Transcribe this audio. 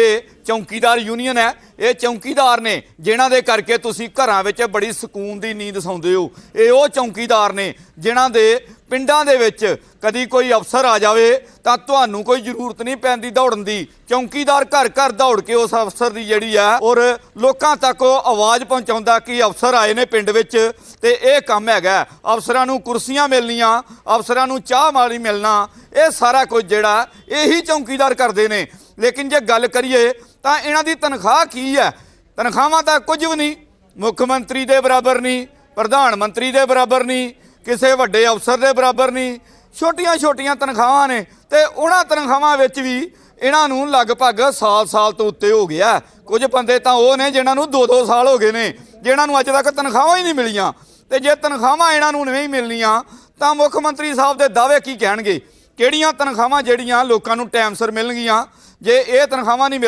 ਇਹ ਚੌਂਕੀਦਾਰ ਯੂਨੀਅਨ ਹੈ, ਇਹ ਚੌਂਕੀਦਾਰ ਨੇ, ਜਿਨ੍ਹਾਂ ਦੇ ਕਰਕੇ ਤੁਸੀਂ ਘਰਾਂ ਵਿੱਚ ਬੜੀ ਸਕੂਨ ਦੀ ਨੀਂਦ ਸੌਂਦੇ ਹੋ। ਇਹ ਉਹ ਚੌਂਕੀਦਾਰ ਨੇ, ਜਿਨ੍ਹਾਂ ਦੇ ਪਿੰਡਾਂ ਦੇ ਵਿੱਚ ਕਦੀ ਕੋਈ ਅਫਸਰ ਆ ਜਾਵੇ, ਤਾਂ ਤੁਹਾਨੂੰ ਕੋਈ ਜ਼ਰੂਰਤ ਨਹੀਂ ਪੈਂਦੀ ਦੌੜਨ ਦੀ। ਚੌਂਕੀਦਾਰ ਘਰ ਘਰ ਦੌੜ ਕੇ ਉਸ ਅਫਸਰ ਦੀ ਜਿਹੜੀ ਆ ਔਰ ਲੋਕਾਂ ਤੱਕ ਉਹ ਆਵਾਜ਼ ਪਹੁੰਚਾਉਂਦਾ ਕਿ ਅਫਸਰ ਆਏ ਨੇ ਪਿੰਡ ਵਿੱਚ, ਤੇ ਇਹ ਕੰਮ ਹੈਗਾ ਅਫਸਰਾਂ ਨੂੰ ਕੁਰਸੀਆਂ ਮਿਲਣੀਆਂ, ਅਫਸਰਾਂ ਨੂੰ ਚਾਹ ਮਾਲੀ ਮਿਲਣਾ, ਇਹ ਸਾਰਾ ਕੁਝ ਜਿਹੜਾ, ਇਹੀ ਚੌਂਕੀਦਾਰ ਕਰਦੇ ਨੇ। ਲੇਕਿਨ ਜੇ ਗੱਲ ਕਰੀਏ ਤਾਂ ਇਹਨਾਂ ਦੀ ਤਨਖਾਹ ਕੀ ਹੈ? ਤਨਖਾਹਾਂ ਤਾਂ ਕੁਝ ਵੀ ਨਹੀਂ। ਮੁੱਖ ਮੰਤਰੀ ਦੇ ਬਰਾਬਰ ਨਹੀਂ, ਪ੍ਰਧਾਨ ਮੰਤਰੀ ਦੇ ਬਰਾਬਰ ਨਹੀਂ, ਕਿਸੇ ਵੱਡੇ ਅਫਸਰ ਦੇ ਬਰਾਬਰ ਨਹੀਂ। ਛੋਟੀਆਂ-ਛੋਟੀਆਂ ਤਨਖਾਹਾਂ ਨੇ ਤੇ ਉਹਨਾਂ ਤਨਖਾਹਾਂ ਵਿੱਚ ਵੀ ਇਹਨਾਂ ਨੂੰ ਲਗਭਗ ਸਾਲ-ਸਾਲ ਤੋਂ ਉੱਤੇ ਹੋ ਗਿਆ। ਕੁਝ ਬੰਦੇ ਤਾਂ ਉਹ ਨੇ ਜਿਨ੍ਹਾਂ ਨੂੰ 2-2 ਸਾਲ ਹੋ ਗਏ ਨੇ, ਜਿਨ੍ਹਾਂ ਨੂੰ ਅੱਜ ਤੱਕ ਤਨਖਾਹਾਂ ਹੀ ਨਹੀਂ ਮਿਲੀਆਂ। ਤੇ ਜੇ ਤਨਖਾਹਾਂ ਇਹਨਾਂ ਨੂੰ ਨਹੀਂ ਮਿਲਣੀਆਂ, ਤਾਂ ਮੁੱਖ ਮੰਤਰੀ ਸਾਹਿਬ ਦੇ ਦਾਅਵੇ ਕੀ ਕਹਿਣਗੇ? ਕਿਹੜੀਆਂ ਤਨਖਾਹਾਂ ਜਿਹੜੀਆਂ ਲੋਕਾਂ ਨੂੰ ਟਾਈਮ ਸਿਰ ਮਿਲਣਗੀਆਂ? ਜੇ ਇਹ ਤਨਖਾਹਾਂ ਨਹੀਂ ਮਿਲ-